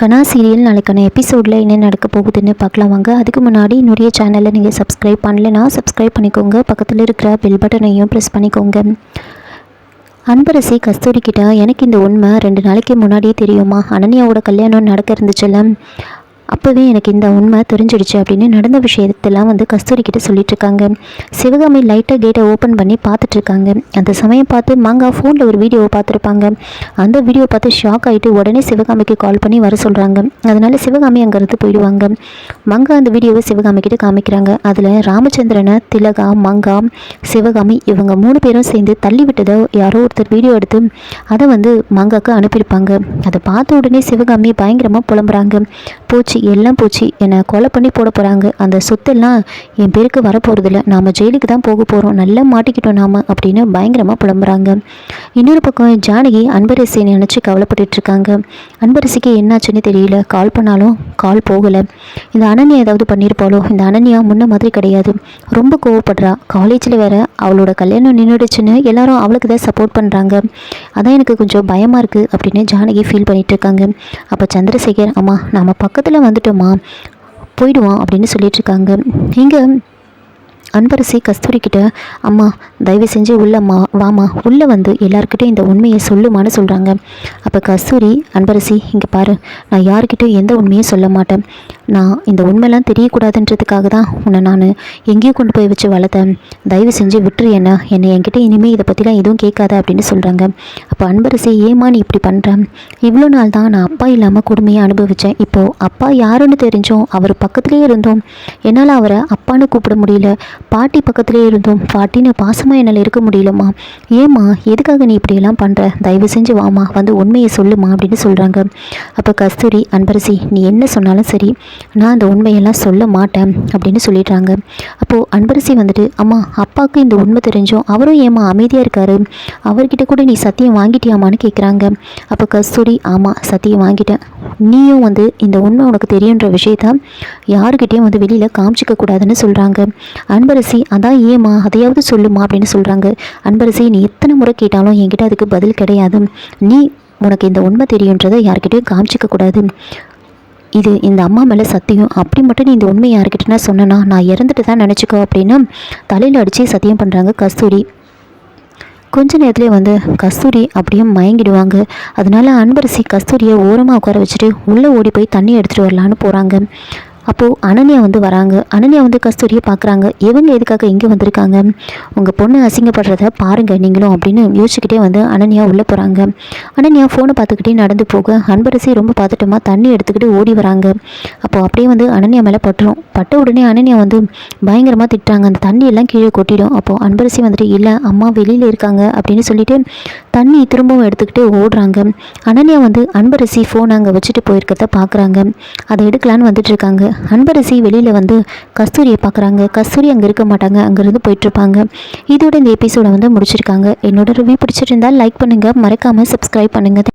கனா serial நாளைக்கான எபிசோடில் என்ன நடக்க போகுதுன்னு பார்க்கலாம் வாங்க. அதுக்கு முன்னாடி என்னுடைய சேனலை நீங்கள் சப்ஸ்கிரைப் பண்ணலைன்னா சப்ஸ்கிரைப் பண்ணிக்கோங்க. பக்கத்தில் இருக்கிற பெல் பட்டனையும் ப்ரெஸ் பண்ணிக்கோங்க. அன்பரசி கஸ்தூரி கிட்ட எனக்கு இந்த உண்மை ரெண்டு நாளைக்கு முன்னாடியே தெரியுமா? அனன்யாவோட கல்யாணம் நடக்க இருந்துச்சுல்ல? அப்போவே எனக்கு இந்த உண்மை தெரிஞ்சிடுச்சு அப்படின்னு நடந்த விஷயத்தெல்லாம் வந்து கஸ்தூரி கிட்ட சொல்லிட்டுருக்காங்க. சிவகாமி லைட்டாக கேட்டை ஓப்பன் பண்ணி பார்த்துட்ருக்காங்க அந்த சமயம் பார்த்து மாங்கா ஃபோனில் ஒரு வீடியோவை பார்த்துருப்பாங்க. அந்த வீடியோ பார்த்து ஷாக் ஆகிட்டு உடனே சிவகாமிக்கு கால் பண்ணி வர சொல்கிறாங்க அதனால் சிவகாமி அங்கேருந்து போயிடுவாங்க. மங்கா அந்த வீடியோவை சிவகாமி கிட்ட காமிக்கிறாங்க. அதில் ராமச்சந்திரனை திலகா மங்கா சிவகாமி இவங்க மூணு பேரும் சேர்ந்து தள்ளி விட்டதை யாரோ ஒருத்தர் வீடியோ எடுத்து அதை வந்து மங்காக்கு அனுப்பியிருப்பாங்க. அதை பார்த்த உடனே சிவகாமி பயங்கரமாக புலம்புறாங்க. போச்சு எல்லாம் போச்சு. என்னை கொலை பண்ணி போட போகிறாங்க அந்த சொத்தெல்லாம் என் பேருக்கு வரப்போகிறதில்ல நாம் ஜெயிலுக்கு தான் போக போகிறோம் நல்லா மாட்டிக்கிட்டோம் நாம் அப்படின்னு பயங்கரமாக புலம்புறாங்க. இன்னொரு பக்கம் ஜானகி அன்பரசியை நினச்சி கவலைப்பட்டு இருக்காங்க. அன்பரசிக்கு என்னாச்சுன்னு தெரியல. கால் பண்ணாலும் கால் போகலை. இந்த அனன்யா ஏதாவது பண்ணியிருப்பாளோ இந்த அனன்யா முன்ன மாதிரி கிடையாது. ரொம்ப கோவப்படுறா. காலேஜில் வேற அவளோட கல்யாணம் நின்றுடுச்சுன்னு எல்லாரும் அவளுக்கு தான் சப்போர்ட் பண்ணுறாங்க அதான் எனக்கு கொஞ்சம் பயமாக இருக்குது அப்படின்னு ஜானகி ஃபீல் பண்ணிகிட்டு இருக்காங்க. அப்போ சந்திரசேகர் அம்மா நம்ம பக்கத்தில் வந்துட்டோமா? போயிடுவான் அப்படின்னு சொல்லிட்டுருக்காங்க. இங்கே அன்பரசி கஸ்தூரி கிட்ட அம்மா தயவு செஞ்சு உள்ளம்மா வாமா உள்ளே வந்து எல்லாருக்கிட்டையும் இந்த உண்மையை சொல்லுமான்னு சொல்கிறாங்க அப்போ கஸ்தூரி அன்பரசி இங்கே பாரு. நான் யாருக்கிட்டையும் எந்த உண்மையும் சொல்ல மாட்டேன். நான் இந்த உண்மையெல்லாம் தெரியக்கூடாதுன்றதுக்காக தான் உன்னை நான் எங்கேயோ கொண்டு போய் வச்சு வளர்த்தேன். தயவு செஞ்சு விட்டுரு என்ன. என்னை என்கிட்ட இனிமேல் இதை பற்றிலாம் எதுவும் கேட்காத அப்படின்னு சொல்கிறாங்க அப்போ அன்பரசி ஏமா நீ இப்படி பண்ணுறேன் இவ்வளோ நாள் தான் நான் அப்பா இல்லாமல் கொடுமையை அனுபவித்தேன் இப்போது அப்பா யாருன்னு தெரிஞ்சோம் அவர் பக்கத்துலேயே இருந்தோம். என்னால் அவரை அப்பான்னு கூப்பிட முடியல. பாட்டி பக்கத்துலேயே இருந்தோம். பாட்டின்னு பாசமாக என்னால் இருக்க முடியலம்மா. ஏம்மா எதுக்காக நீ இப்படியெல்லாம் பண்ணுற தயவு செஞ்சு வாமா வந்து உண்மையை சொல்லுமா அப்படின்னு சொல்கிறாங்க அப்போ கஸ்தூரி அன்பரசி நீ என்ன சொன்னாலும் சரி நான் அந்த உண்மையெல்லாம் சொல்ல மாட்டேன் அப்படின்னு சொல்லிடுறாங்க. அப்போது அன்பரசி வந்துட்டு அம்மா அப்பாவுக்கு இந்த உண்மை தெரிஞ்சோம் அவரும் ஏம்மா அமைதியாக இருக்காரு? அவர்கிட்ட கூட நீ சத்தியம் வாங்கிட்டியாமான்னு கேட்குறாங்க அப்போ கஸ்தூரி ஆமாம் சத்தியம் வாங்கிட்டேன். நீயும் வந்து இந்த உண்மை உனக்கு தெரியுன்ற விஷயத்த யாருக்கிட்டேயும் வந்து வெளியில் காமிச்சிக்க கூடாதுன்னு சொல்கிறாங்க அன்பரசி அதான் ஏம்மா அதையாவது சொல்லுமா? அப்படின்னு சொல்கிறாங்க அன்பரசி நீ எத்தனை முறை கேட்டாலும் என்கிட்ட அதுக்கு பதில் கிடையாது. நீ உனக்கு இந்த உண்மை தெரியுன்றதை யார்கிட்டையும் காமிச்சிக்க கூடாது. இது இந்த அம்மா மேலே சத்தியம். அப்படி மட்டும் நீ இந்த உண்மை யாருக்கிட்டனா சொன்னனா? நான் இறந்துட்டு தான் நினச்சிக்கோ அப்படின்னு தலையில் அடித்து சத்தியம் பண்ணுறாங்க கஸ்தூரி. கொஞ்ச நேரத்துலேயே வந்து கஸ்தூரி அப்படியே மயங்கிடுவாங்க. அதனால அன்பரசி கஸ்தூரியை ஓரமாக உட்கார வச்சுட்டு உள்ளே ஓடி போய் தண்ணி எடுத்துகிட்டு வரலான்னு போகிறாங்க அப்போது அனன்யா வந்து வராங்க. அனன்யா வந்து கஸ்தூரியை பார்க்குறாங்க. இவங்க எதுக்காக இங்கே வந்திருக்காங்க? உங்கள் பொண்ணு அசிங்கப்படுறத பாருங்கள் நீங்களும் அப்படின்னு யோசிச்சுக்கிட்டே வந்து அனன்யா உள்ளே போகிறாங்க அனன்யா ஃபோனை பார்த்துக்கிட்டே நடந்து போக அன்பரசி ரொம்ப பார்த்துட்டோமா தண்ணி எடுத்துக்கிட்டு ஓடி வராங்க. அப்போது அப்படியே வந்து அனன்யா மேலே பட்டுரும். பட்ட உடனே அனன்யா வந்து பயங்கரமாக திட்டுறாங்க. அந்த தண்ணியெல்லாம் கீழே கொட்டிடும். அப்போது அன்பரசி வந்துட்டு இல்லை அம்மா வெளியில் இருக்காங்க அப்படின்னு சொல்லிட்டு தண்ணி திரும்பவும் எடுத்துக்கிட்டு ஓடுறாங்க. அனன்யா வந்து அன்பரசி ஃபோன் அங்கே வச்சுட்டு போயிருக்கிறத பார்க்குறாங்க. அதை எடுக்கலான்னு வந்துட்டு இருக்காங்க. அன்பரசி வெளியில் வந்து கஸ்தூரியை பார்க்குறாங்க. கஸ்தூரி அங்கே இருக்க மாட்டாங்க. அங்கேருந்து போயிட்டுருப்பாங்க. இதோட இந்த எபிசோடை வந்து முடிச்சிருக்காங்க. என்னோட ரிவ்யூ பிடிச்சிருந்தால் லைக் பண்ணுங்கள் மறக்காமல் சப்ஸ்கிரைப் பண்ணுங்கள்